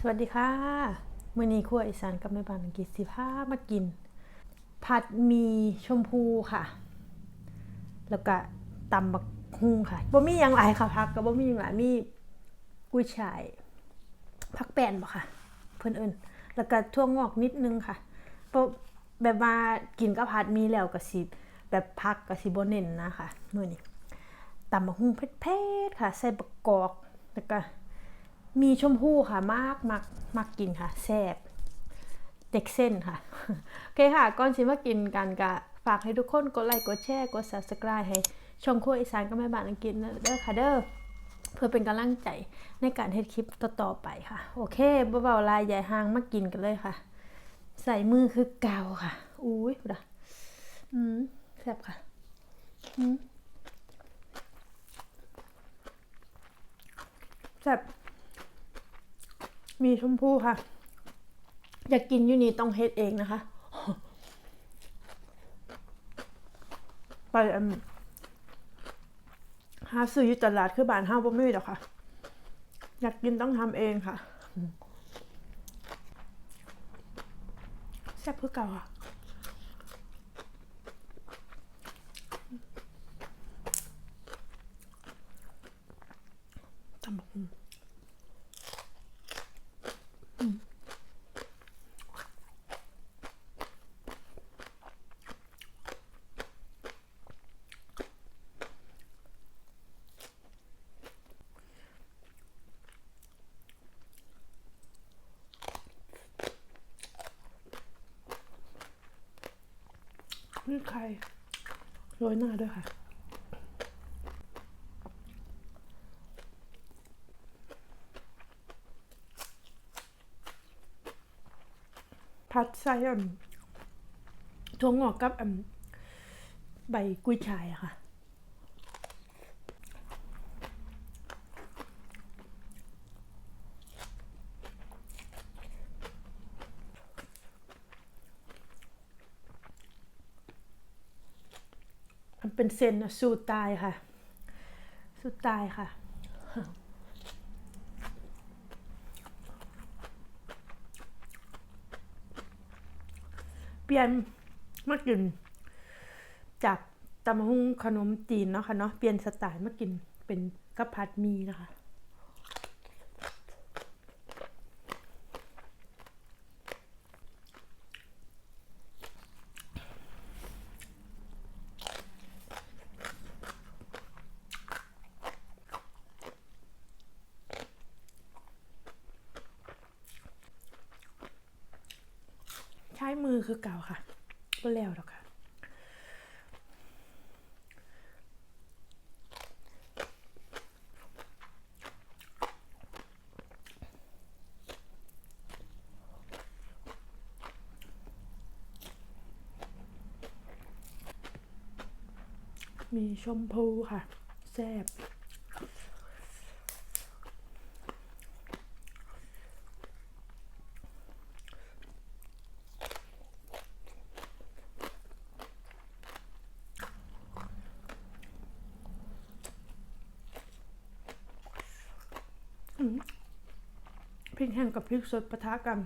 สวัสดีค่ะมื้อนี้ครัวอีสานกับแม่บ้านอังกฤษสิพามากิน ผัดมีชมพูค่ะ แล้วก็ตำบักฮุ่งค่ะบ่มีหยังหลายค่ะผักก็บ่มีหยังหลายมีกุ้ยช่ายผักแป้นบ่ค่ะ เพิ่นเอิ้นแล้วก็ถั่วงอกนิดนึงค่ะเพราะแบบว่ากินกับผัดมีแล้วก็สิแบบผักก็สิบ่เน้นนะคะมื้อนี้ตำบักฮุ่งเผ็ดๆค่ะ ใส่บักกอกแล้วก็ มีชมพู่ค่ะมากมักมักกินค่ะแซ่บเด็กเส้นค่ะ โอเคค่ะ ก่อนสิมากินกันกะฝากให้ทุกคนกดไลค์กดแชร์กด subscribe ให้ช่องครัวอีสานก็แม่บ้านอังกฤษเด้อค่ะเด้อเพื่อเป็นกำลังใจในการเฮ็ดคลิปต่อๆไปค่ะ โอเคเบาๆลายใหญ่หางมากินกันเลยค่ะ ใส่มือคือเกาค่ะ อุ้ยพุดะอืมแซ่บค่ะอืมแซ่บ มีชมพู่ค่ะ อยากกินยูนี่ต้องเฮ็ดเองนะคะไปหาซื้ออยู่ตลาดคือบ้านห้าบ่มีดอกค่ะ อยากกินต้องทำเองค่ะแซ่บเพื่อเก่าค่ะตำบักหุ่ง นี่ไข่โรยหน้าด้วยค่ะผัดไส้อ่ำถั่วงอกกับใบกุ้ยช่ายค่ะ เป็นเซนอะสู้ตายค่ะ สู้ตายค่ะ เปลี่ยนมากิน จากตำมะฮุ่งขนมจีนเนาะค่ะเนาะเปลี่ยนสไตล์มากินเป็นกะพัดมีนะคะ มือคือเก่าค่ะก็แล้วหรอกค่ะมีชมพูค่ะแซ่บ พริกแห้งกับพริกสดปะทะกัน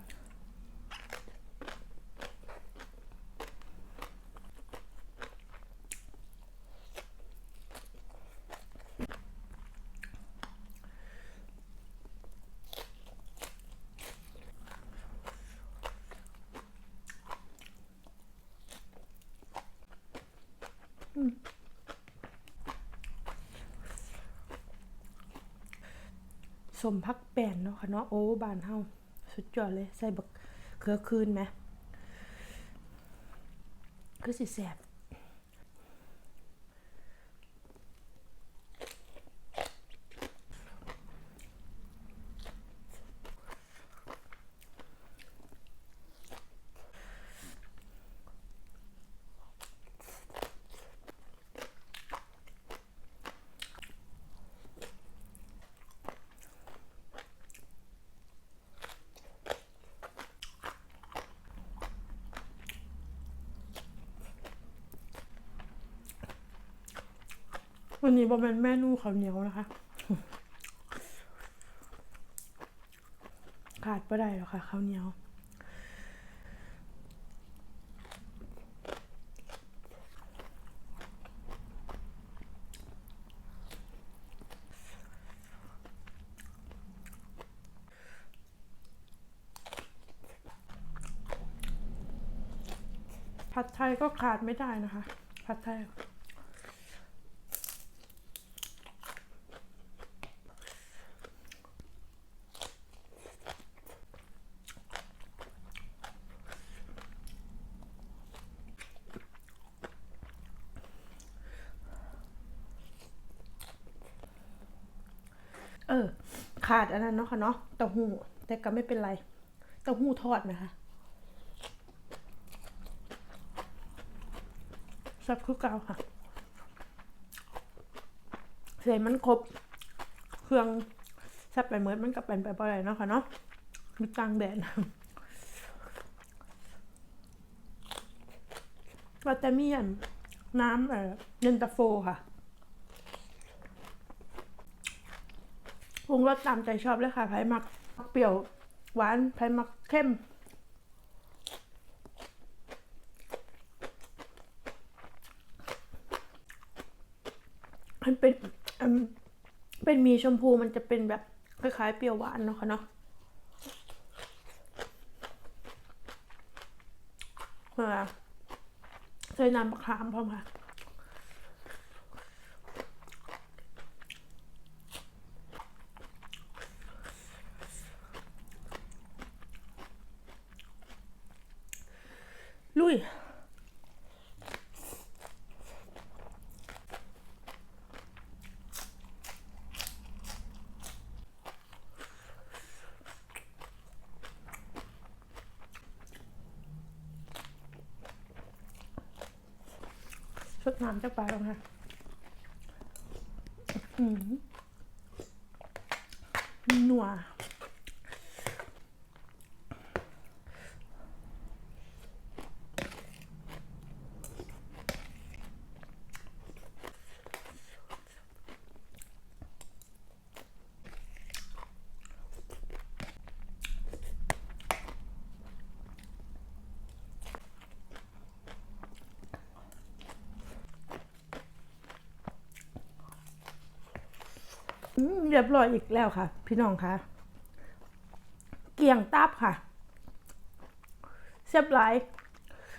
สมพักแป้นเนาะค่ะเนาะโอ้บานเฮาสุดยอดเลยใส่บักเขือคืนไหมคือสิแสบ นนี้บอเป็นเมนูข้าวเหนียวนะคะ ขาดไม่ได้หรอกค่ะข้าวเหนียวผัดไทยก็ขาดไม่ได้นะคะ ผัดไทย เออ ขาดอันนั้นเนาะค่ะเนาะเต้าหู้แต่ก็ไม่เป็นไรเต้าหู้ทอดนะคะซับคือเก่าค่ะเส่มันครบเครื่องซับไปเหมือนมันกับเป็นไปบ่อยเนาะค่ะเนาะมีตังแดดก็จะมีอันน้ำเอ่อเย็นตาโฟค่ะ ปรุงรสตามใจชอบเลยค่ะไผ่มักเปรี้ยวหวานไผ่มักเข้มมันเป็นเป็นมีชมพูมันจะเป็นแบบคล้ายๆเปรี้ยวหวานเนาะค่ะเนาะเออใส่น้ำมะขามพร้อมค่ะ ลุยชดน้ำจากปลาแล้วค่ะอืมนัว อืม เรียบร้อยอีกแล้วค่ะ พี่น้องคะเกี่ยงตับค่ะแซ่บหลาย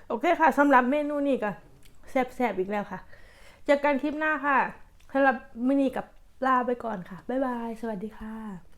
โอเคค่ะสำหรับเมนูนี้ก็แซ่บๆอีกแล้วค่ะเจอกันคลิปหน้าค่ะสำหรับมินีกับลาไปก่อนค่ะ บ๊ายบาย สวัสดีค่ะ